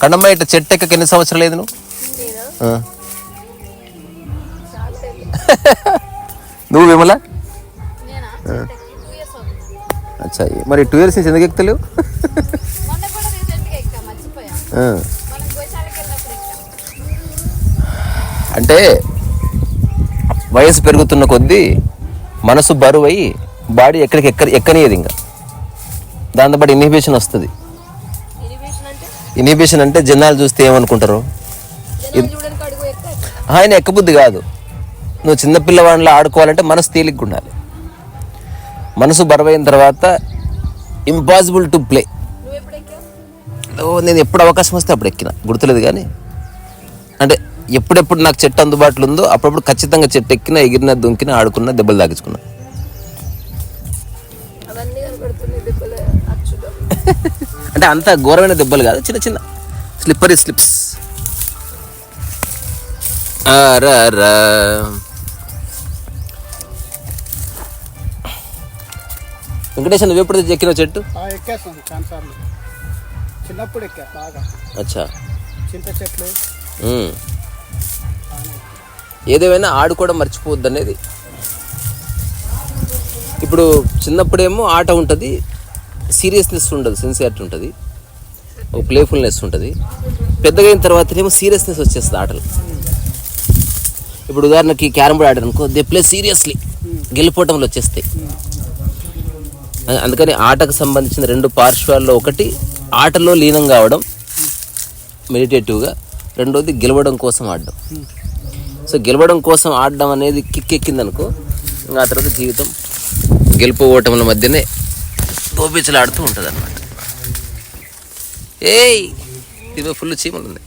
కన్నమ్మ ఇట్లా చెట్టు ఎక్కకి ఎన్ని సంవత్సరాలు లేదు. నువ్వు. నువ్వు విమల? అచ్చా మరి టూ ఇయర్స్ నుంచి ఎందుకు ఎక్కుతలేవు? అంటే వయసు పెరుగుతున్న కొద్దీ మనసు బరువు అయ్యి బాడీ ఎక్కడికి ఎక్క ఎక్కనియదు ఇంకా. దాంతోపాటు ఇన్హిబిషన్ వస్తుంది. ఇన్హిబిషన్ అంటే జనాలు చూస్తే ఏమనుకుంటారు? ఆయన ఎక్కబుద్ధి కాదు. నువ్వు చిన్నపిల్లవాడిలో ఆడుకోవాలంటే మనసు తేలిగ్గా ఉండాలి. మనసు బరువైన తర్వాత ఇంపాసిబుల్ టు ప్లే నేను ఎప్పుడు అవకాశం వస్తే అప్పుడు ఎక్కిన. గుర్తులేదు కానీ. అంటే ఎప్పుడెప్పుడు నాకు చెట్టు అందుబాటులో ఉందో అప్పుడప్పుడు ఖచ్చితంగా చెట్టు ఎక్కిన ఎగిరిన దుంకిన ఆడుకున్న దెబ్బలు తాగించుకున్నా అంటే అంత ఘోరమైన దెబ్బలు కాదు చిన్న చిన్న. స్లిప్పరీ స్లిప్స్ వెంకటేశ్వర నువ్వు ఎప్పుడు ఎక్కినావు చెట్టు? చిన్నప్పుడు ఎక్కా బాగా. అచ్చా. చింత చెట్లు. ఏదేమైనా ఆడుకోవడం మర్చిపోవద్దు అనేది ఇప్పుడు చిన్నప్పుడేమో ఆట ఉంటుంది సీరియస్నెస్ ఉండదు సిన్సియారిటీ ఉంటుంది. ఒక ప్లేఫుల్నెస్ ఉంటుంది. పెద్దగా అయిన తర్వాతనేమో సీరియస్నెస్ వచ్చేస్తుంది ఆటలు. ఇప్పుడు ఉదాహరణకి క్యారమ్ బోర్డ్ ఆడారు అనుకో దే ప్లే సీరియస్లీ గెలిపోవటంలో వచ్చేస్తాయి అందుకని ఆటకు సంబంధించిన రెండు పార్శ్వాల్లో ఒకటి ఆటలో లీనం కావడం మెడిటేటివ్గా రెండోది గెలవడం కోసం ఆడడం. సో గెలవడం కోసం ఆడడం అనేది కిక్ ఎక్కిందనుకో ఇంకా ఆ తర్వాత జీవితం గెలుపు ఓటముల మధ్యనే దోపిచ్చలాడుతూ ఉంటుంది అనమాట ఏయ్ ఇది ఫుల్ చీమలు ఉంది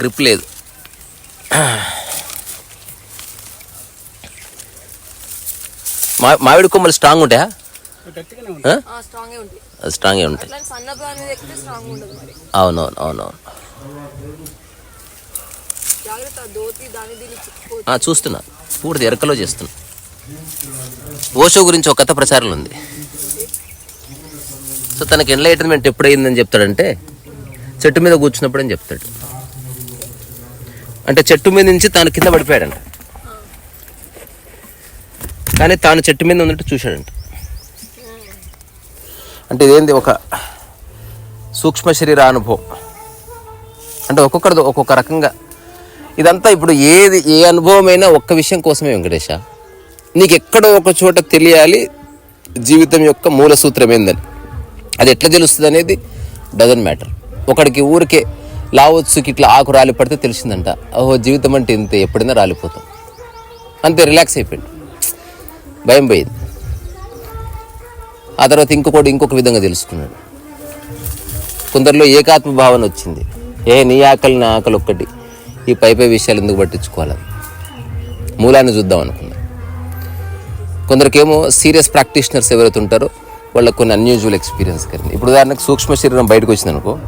గ్రిప్ లేదు. మా మామిడి కొమ్మలు స్ట్రాంగ్ ఉంటాయా? స్ట్రాంగే ఉంటాయి. అవునవును అవునవును. చూస్తున్నా. పూర్తి ఎరకలో చేస్తున్నా. ఓషో గురించి ఒక కథ ప్రచారంలో ఉంది. సో తనకి ఎన్లైటన్మెంట్ ఎప్పుడైందని చెప్తాడంటే చెట్టు మీద కూర్చున్నప్పుడు అని చెప్తాడు. అంటే చెట్టు మీద నుంచి తాను కింద పడిపోయాడంట. కానీ తాను చెట్టు మీద ఉన్నట్టు చూశాడంట. అంటే ఇదేంది ఒక సూక్ష్మ శరీర అనుభవం. అంటే ఒక్కొక్కరిది ఒక్కొక్క రకంగా. ఇదంతా ఇప్పుడు ఏది ఏ అనుభవమైనా ఒక్క విషయం కోసమే వెంకటేశ. నీకు ఎక్కడో ఒక చోట తెలియాలి జీవితం యొక్క మూల సూత్రం ఏందని. అది ఎట్లా తెలుస్తుంది అనేది డజన్ మ్యాటర్ ఒకడికి ఊరికే లావచ్చుకి ఇట్లా ఆకు రాలి పడితే తెలిసిందంట. ఓహో జీవితం అంటే ఇంత ఎప్పుడైనా రాలిపోతాం. అంతే రిలాక్స్ అయిపోయింది. భయం పోయింది. ఆ తర్వాత ఇంకొకటి ఇంకొక విధంగా తెలుసుకున్నాడు. కొందరిలో ఏకాత్మ భావన వచ్చింది. ఏ నీ ఆకలి నా ఆకలి ఒక్కటి. ఈ పై పై విషయాలు ఎందుకు పట్టించుకోవాలి? మూలాన్ని చూద్దాం అనుకున్నాను కొందరికేమో సీరియస్ ప్రాక్టీషనర్స్ ఎవరైతే ఉంటారో వాళ్ళకి కొన్ని అన్యూజువల్ ఎక్స్పీరియన్స్ కలిగింది ఇప్పుడు ఉదాహరణకు సూక్ష్మ శరీరం బయటకు వచ్చింది అనుకో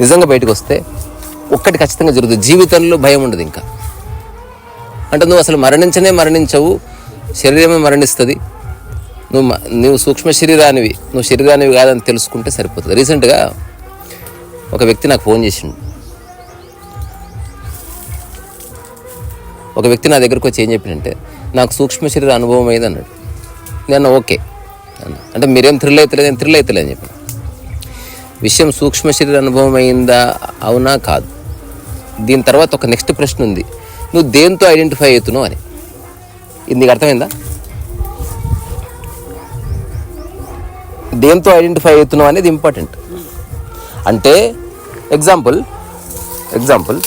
నిజంగా బయటకు వస్తే ఒక్కటి ఖచ్చితంగా జరుగుతుంది. జీవితంలో భయం ఉండదు ఇంకా. అంటే నువ్వు అసలు మరణించనే మరణించవు శరీరమే మరణిస్తుంది. నువ్వు మ- నువ్వు సూక్ష్మ శరీరానివి నువ్వు శరీరానివి కాదని తెలుసుకుంటే సరిపోతుంది. రీసెంట్గా ఒక వ్యక్తి నాకు ఫోన్ చేసిండు. ఒక వ్యక్తి నా దగ్గరకు వచ్చి ఏం చెప్పిందంటే నాకు సూక్ష్మ శరీర అనుభవం అయింది అన్నాడు. నేను ఓకే అన్నా. అంటే మీరేం థ్రిల్ అవుతలేదు నేను థ్రిల్ అవుతలేదు అని చెప్పాను. విషయం సూక్ష్మ శరీర అనుభవం అయిందా? అవునా? కాదు. దీని తర్వాత ఒక నెక్స్ట్ ప్రశ్న ఉంది. నువ్వు దేంతో ఐడెంటిఫై అవుతున్నావు అని. ఇది నీకు అర్థమైందా? దేంతో ఐడెంటిఫై అవుతున్నావు అనేది ఇంపార్టెంట్. అంటే ఎగ్జాంపుల్ ఎగ్జాంపుల్.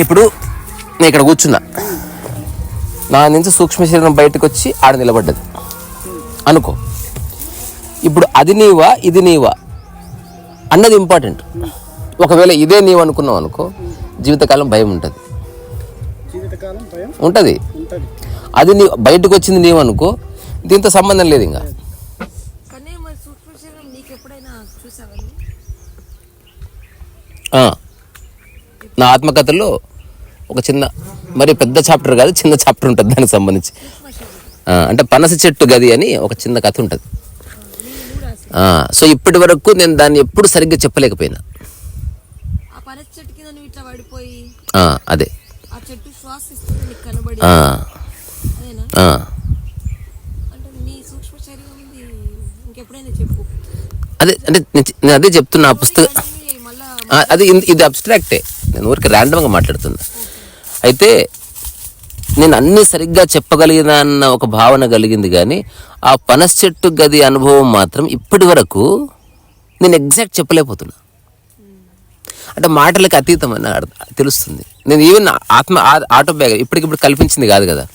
ఇప్పుడు నేను ఇక్కడ కూర్చున్నా. నా నుంచి సూక్ష్మ శరీరం బయటకు వచ్చి ఆడ నిలబడ్డది. అనుకో. ఇప్పుడు అది నీవా ఇది నీవా అన్నది ఇంపార్టెంట్ ఒకవేళ ఇదే నీవు అనుకున్నావు అనుకో జీవితకాలం భయం ఉంటుంది. జీవితకాలం భయం ఉంటుంది. అది నీ బయటకు వచ్చింది నీవు అనుకో దీంతో సంబంధం లేదు ఇంకా. కానీ మరి సూక్ష్మ శరీరం నీకు ఎప్పుడైనా చూసావా ఆ. నా ఆత్మకథలో ఒక చిన్న మరి పెద్ద చాప్టర్ కాదు చిన్న చాప్టర్ ఉంటుంది దానికి సంబంధించి. అంటే పనస చెట్టు గది అని ఒక చిన్న కథ ఉంటుంది. సో ఇప్పటి వరకు నేను దాన్ని ఎప్పుడు సరిగ్గా చెప్పలేకపోయినా. అదే. అదే అంటే నేను అదే చెప్తున్నా ఆ పుస్తకం అది ఇది అబ్స్ట్రాక్టే నేను ఊరికి ర్యాండమ్గా మాట్లాడుతున్నా. అయితే నేను అన్ని సరిగ్గా చెప్పగలిగిన అన్న ఒక భావన కలిగింది కానీ ఆ పనస్ చెట్టు గది అనుభవం మాత్రం ఇప్పటి వరకు నేను ఎగ్జాక్ట్ చెప్పలేకపోతున్నా. అంటే మాటలకు అతీతమని అర్థ- తెలుస్తుంది. నేను ఈవెన్ ఆత్మ ఆటోబయోగ్రఫీ ఇప్పటికిప్పుడు కల్పించింది కాదు కదా.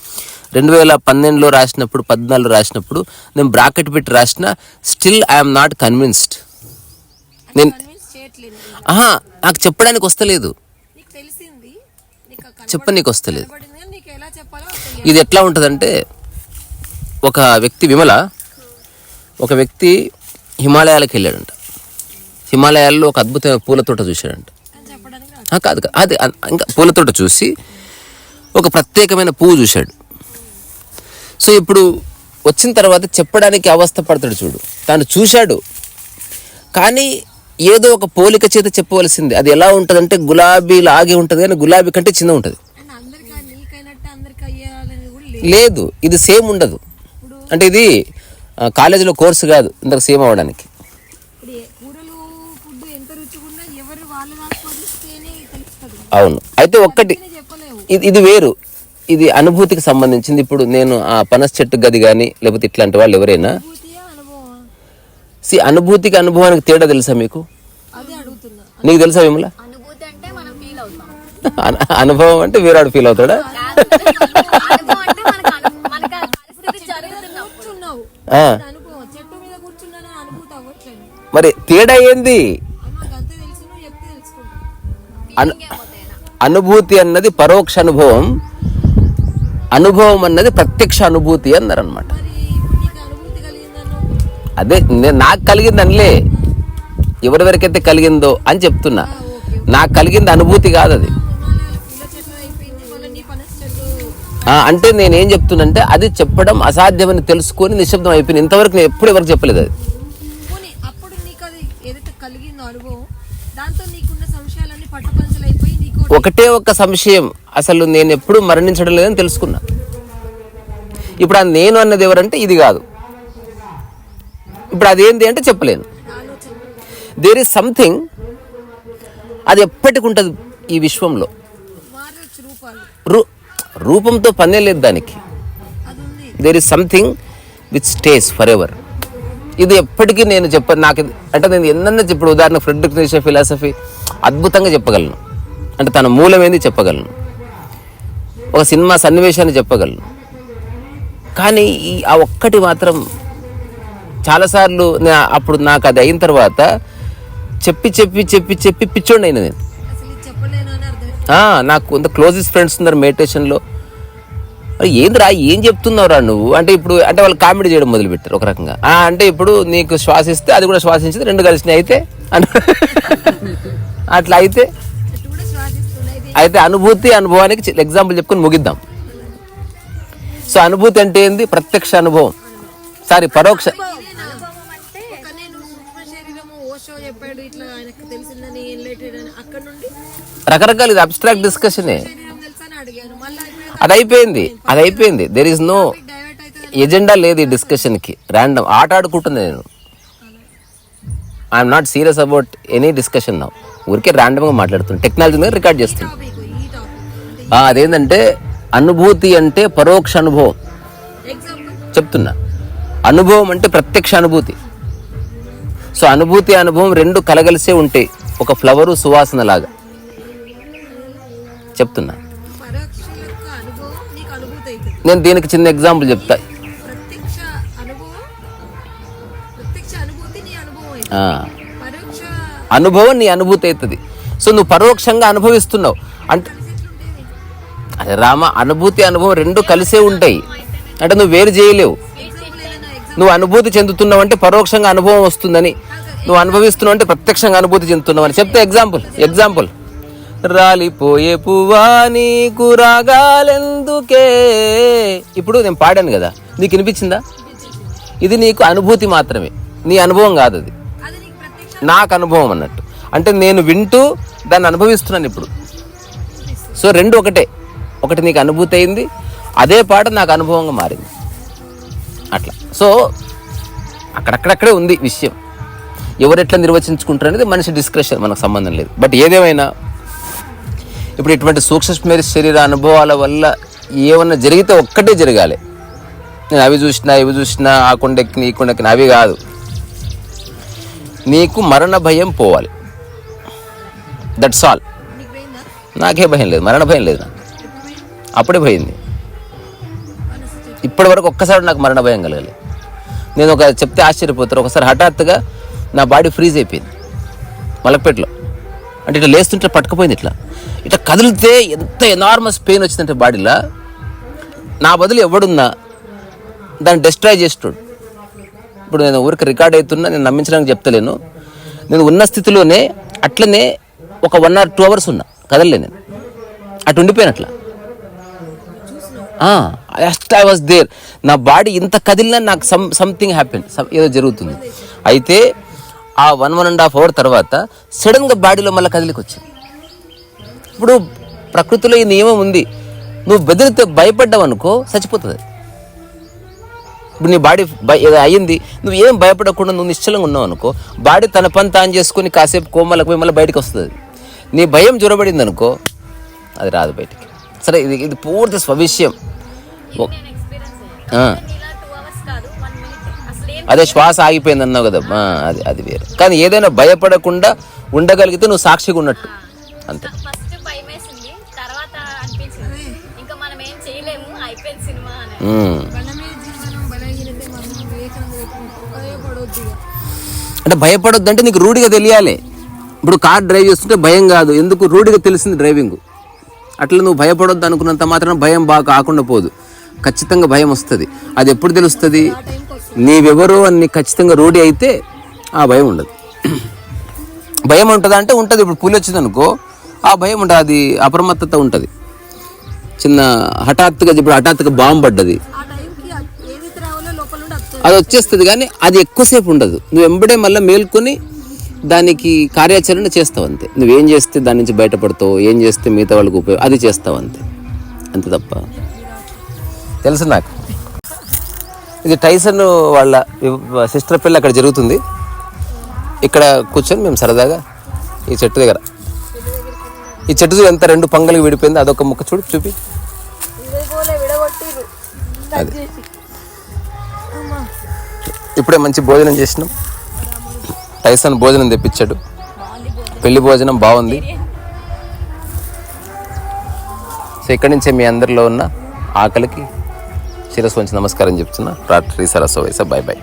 రెండు వేల పన్నెండులో రాసినప్పుడు పద్నాలుగులో రాసినప్పుడు నేను బ్రాకెట్ పెట్టి రాసిన స్టిల్ ఐఎమ్ నాట్ కన్విన్స్డ్. నేను నాకు చెప్పడానికి వస్తలేదు. నీకు ఆ చెప్ప నీకు వస్తలేదు ఇది ఎట్లా ఉంటుందంటే ఒక వ్యక్తి విమల ఒక వ్యక్తి హిమాలయాలకు వెళ్ళాడంట. హిమాలయాల్లో ఒక అద్భుతమైన పూల తోట చూశాడంట. కాదు కాదు అదే ఇంకా పూల తోట చూసి ఒక ప్రత్యేకమైన పువ్వు చూశాడు. సో ఇప్పుడు వచ్చిన తర్వాత చెప్పడానికి అవస్థ పడతాడు చూడు. తాను చూశాడు. కానీ ఏదో ఒక పోలిక చేత చెప్పవలసింది. అది ఎలా ఉంటుందంటే గులాబీ లాగే ఉంటుంది కానీ గులాబీ కంటే చిన్న ఉంటుంది. లేదు. ఇది సేమ్ ఉండదు. అంటే ఇది కాలేజీలో కోర్సు కాదు ఇంతకు సేమ్ అవ్వడానికి. అవును. అయితే ఒక్కటి ఇది ఇది వేరు. ఇది అనుభూతికి సంబంధించింది. ఇప్పుడు నేను ఆ పనస్ చెట్టు గది కానీ లేకపోతే ఇట్లాంటి వాళ్ళు ఎవరైనా సి అనుభూతికి అనుభవానికి తేడా తెలుసా మీకు? అదే అడుగుతున్నా. నీకు తెలుసా విమల? అనుభూతి అంటే మనం ఫీల్ అవుతాం. అన- అనుభవం అంటే వేరాడు ఫీల్ అవుతాడా? అనుభవం అంటే మనకు అను- మనకు ఆ పరిస్థితి జరుగుతున్నప్పుడు. కూర్చున్నావు. ఆ, అనుభవం. చెట్టు మీద కూర్చున్నాను? అనుభూతి అవ్వట్లేదు. మరి తేడా ఏంది? అనుభూతి అన్నది పరోక్ష అనుభవం. అనుభవం అన్నది ప్రత్యక్ష అనుభూతి అన్నారనమాట అదే నేను నాకు కలిగింది అనలే ఎవరెవరికైతే కలిగిందో అని చెప్తున్నా. నాకు కలిగింది అనుభూతి కాదు అది. హిమాలయాల పూల చెట్లు అయిపోయింది మళ్ళీ నీ పనస చెట్టు ఆ, అంటే నేనేం చెప్తున్నంటే అది చెప్పడం అసాధ్యమని తెలుసుకొని నిశ్శబ్దం అయిపోయింది. ఇంతవరకు నేను ఎప్పుడు ఎవరికి చెప్పలేదు అది. ఒకటే ఒక్క సంశయం. అసలు నేను ఎప్పుడు మరణించడం లేదని తెలుసుకున్నా. ఇప్పుడు ఆ నేను అన్నది ఎవరంటే ఇది కాదు. ఇప్పుడు అదేంది అంటే చెప్పలేను. దేర్ ఇస్ సంథింగ్ అది ఎప్పటికి ఉంటుంది ఈ విశ్వంలో. రూ రూపంతో పనే లేదు దానికి. There is something which stays forever ఇది ఎప్పటికీ నేను చెప్ప నాకు అంటే నేను ఎన్నన్నా ఇప్పుడు ఉదాహరణ ఫ్రెడ్రిక్ నీషే ఫిలాసఫీ అద్భుతంగా చెప్పగలను. అంటే తన మూలమేంది చెప్పగలను. ఒక సినిమా సన్నివేశాన్ని చెప్పగలను. కానీ ఆ ఒక్కటి మాత్రం చాలాసార్లు అప్పుడు నాకు అది అయిన తర్వాత చెప్పి చెప్పి చెప్పి చెప్పి పిచ్చోండి అయిన నేను. నాకు కొంత క్లోజెస్ట్ ఫ్రెండ్స్ ఉన్నారు మెడిటేషన్లో "అరే, ఏందిరా ఏం చెప్తున్నావురా నువ్వు? అంటే ఇప్పుడు అంటే వాళ్ళు కామెడీ చేయడం మొదలు పెట్టారు ఒక రకంగా. "ఆ, అంటే ఇప్పుడు నీకు శ్వాసిస్తే అది కూడా శ్వాసించింది రెండు కలిసినాయి అయితే అట్లా అయితే. అయితే అనుభూతి అనుభవానికి ఎగ్జాంపుల్ చెప్పుకొని ముగిద్దాం. సో అనుభూతి అంటే ఏంది? ప్రత్యక్ష అనుభవం. సారీ పరోక్ష. ఓషో చెప్పాడు ఇట్లా ఆయనకు తెలిసిందని ఎన్లైటెడ్ అని అక్కడ నుండి రకరకాల ఇది అబ్స్ట్రాక్ట్ డిస్కషనే అది అయిపోయింది అది అయిపోయింది. దెర్ ఇస్ నో ఎజెండా లేదు ఈ డిస్కషన్కి ర్యాండమ్ ఆట ఆడుకుంటుంది నేను. I'm not serious about any discussion నా ఊరికే ర్యాండమ్గా మాట్లాడుతున్నాను టెక్నాలజీ మీద రికార్డ్ చేస్తుంది అదేంటంటే అనుభూతి అంటే పరోక్ష అనుభవం. చెప్తున్నా. అనుభవం అంటే ప్రత్యక్ష అనుభూతి. సో అనుభూతి అనుభవం రెండు కలగలిసే ఉంటాయి ఒక ఫ్లవరు సువాసన లాగా చెప్తున్నా. నేను దీనికి చిన్న ఎగ్జాంపుల్ చెప్తా. అనుభవం నీ అనుభూతి అవుతుంది. సో నువ్వు పరోక్షంగా అనుభవిస్తున్నావు. అంటే అరే రామ అనుభూతి అనుభవం రెండు కలిసే ఉంటాయి. అంటే నువ్వు వేరు చేయలేవు. నువ్వు అనుభూతి చెందుతున్నావు అంటే పరోక్షంగా అనుభవం వస్తుందని. నువ్వు అనుభవిస్తున్నావు అంటే ప్రత్యక్షంగా అనుభూతి చెందుతున్నావు అని చెప్తే ఎగ్జాంపుల్ ఎగ్జాంపుల్ రాలిపోయే పువ్వా నీకు రాగాలెందుకే? ఇప్పుడు నేను పాడాను కదా నీకు వినిపించిందా? ఇది నీకు అనుభూతి మాత్రమే నీ అనుభవం కాదు అది. నాకు అనుభవం అన్నట్టు. అంటే నేను వింటూ దాన్ని అనుభవిస్తున్నాను ఇప్పుడు. సో రెండు ఒకటే ఒకటి నీకు అనుభూతి అయింది అదే పాట నాకు అనుభవంగా మారింది. అట్లా. సో అక్కడక్కడక్కడే ఉంది విషయం. ఎవరు ఎట్లా నిర్వచించుకుంటారు అనేది మనిషి డిస్కషన్ మనకు సంబంధం లేదు. బట్ ఏదేమైనా ఇప్పుడు ఇటువంటి సూక్ష్మ శరీర అనుభవాల వల్ల ఏమన్నా జరిగితే ఒక్కటే జరగాలి. నేను అవి చూసినా ఇవి చూసినా ఆ కొండెక్కిన ఈ కొండెక్కిన అవి కాదు. నీకు మరణ భయం పోవాలి. దట్స్ ఆల్ నీకు భయం లేదు మరణ భయం లేదు నాకు. అప్పుడే పోయింది ఇప్పటి వరకు ఒక్కసారి నాకు మరణ భయం కలగలేదు నేను ఒక చెప్తే ఆశ్చర్యపోతారు. ఒకసారి హఠాత్తుగా నా బాడీ ఫ్రీజ్ అయిపోయింది. మలక్పేటలో. అంటే ఇట్లా లేస్తుంటే పట్టుకుపోయింది ఇట్లా. ఇట్లా కదిలితే ఎంత ఎనార్మస్ పెయిన్ వచ్చిందంటే బాడీలో. నా బదులు ఎవడున్నా దాన్ని డిస్ట్రాయ్ చేస్తాడు ఇప్పుడు నేను ఊరికి రికార్డ్ అవుతున్నా నేను నమ్మించడానికి చెప్తలేను. నేను ఉన్న స్థితిలోనే అట్లనే ఒక వన్ ఆర్ టూ అవర్స్ ఉన్నా. కదలలే నేను. అటు ఉండిపోయినట్లా జస్ట్ ఐ వాస్ దేర్ నా బాడీ ఇంత కదిలినా నాకు సమ్ సంథింగ్ హ్యాపెన్ ఏదో జరుగుతుంది. అయితే ఆ one one and half hour తర్వాత సడన్గా బాడీలో మళ్ళీ కదిలికి వచ్చింది ఇప్పుడు ప్రకృతిలో ఈ నియమం ఉంది. నువ్వు బెదిరితే భయపడ్డావు అనుకో చచ్చిపోతుంది. ఇప్పుడు నీ బాడీ భయ ఏదో అయ్యింది. నువ్వు ఏం భయపడకుండా నువ్వు నిశ్చలంగా ఉన్నావు అనుకో బాడీ తన పని తాను చేసుకొని కాసేపు కోమలకు పోయి మళ్ళీ బయటకు వస్తుంది. నీ భయం జ్వరబడింది అనుకో అది రాదు బయటికి. సరే ఇది ఇది పూర్తి స్వవిషయం. అదే శ్వాస ఆగిపోయింది అన్నావు కదా. అది అది వేరు. కానీ ఏదైనా భయపడకుండా ఉండగలిగితే నువ్వు సాక్షిగా ఉన్నట్టు. అంతే. అంటే భయపడొద్దు అంటే నీకు రూఢిగా తెలియాలి. ఇప్పుడు కార్ డ్రైవ్ చేస్తుంటే భయం కాదు. ఎందుకు? రూఢిగా తెలిసింది డ్రైవింగ్. అట్లా నువ్వు భయపడొద్దు అనుకున్నంత మాత్రం భయం బాగా కాకుండా పోదు. ఖచ్చితంగా భయం వస్తుంది. అది ఎప్పుడు తెలుస్తుంది? నీవెవరో అని ఖచ్చితంగా రూఢి అయితే ఆ భయం ఉండదు. భయం ఉంటుందా అంటే ఉంటుంది. ఇప్పుడు పులి వచ్చింది అనుకో ఆ భయం ఉంటుంది. అది అప్రమత్తత ఉంటుంది. చిన్న హఠాత్తుగా ఇప్పుడు హఠాత్తుగా బాంబు పడ్డది. అది వచ్చేస్తుంది కానీ అది ఎక్కువసేపు ఉండదు. నువ్వు వెంబడే మళ్ళీ మేల్కొని దానికి కార్యాచరణ చేస్తావు అంతే. నువ్వేం చేస్తే దాని నుంచి బయటపడతావు? ఏం చేస్తే మిగతా వాళ్ళకి ఉపయోగం? అది చేస్తావు అంతే. అంతే తప్ప. తెలుసు నాకు. ఇది టైసన్ వాళ్ళ సిస్టర్ పిల్ల అక్కడ జరుగుతుంది. ఇక్కడ కూర్చొని మేము సరదాగా ఈ చెట్టు దగ్గర. ఈ చెట్టు ఎంత రెండు పంగలికి విడిపోయింది. అదొక ముక్క చూడు చూపి. అది. ఇప్పుడే మంచి భోజనం చేసినాం. టైసన్ భోజనం తెప్పించాడు. పెళ్ళి భోజనం బాగుంది. సో ఇక్కడి నుంచే మీ అందరిలో ఉన్న ఆకలికి శిరస్సు వంచి నమస్కారం చెప్తున్నా. రాత్రి సరస్సు వయస బాయ్ బాయ్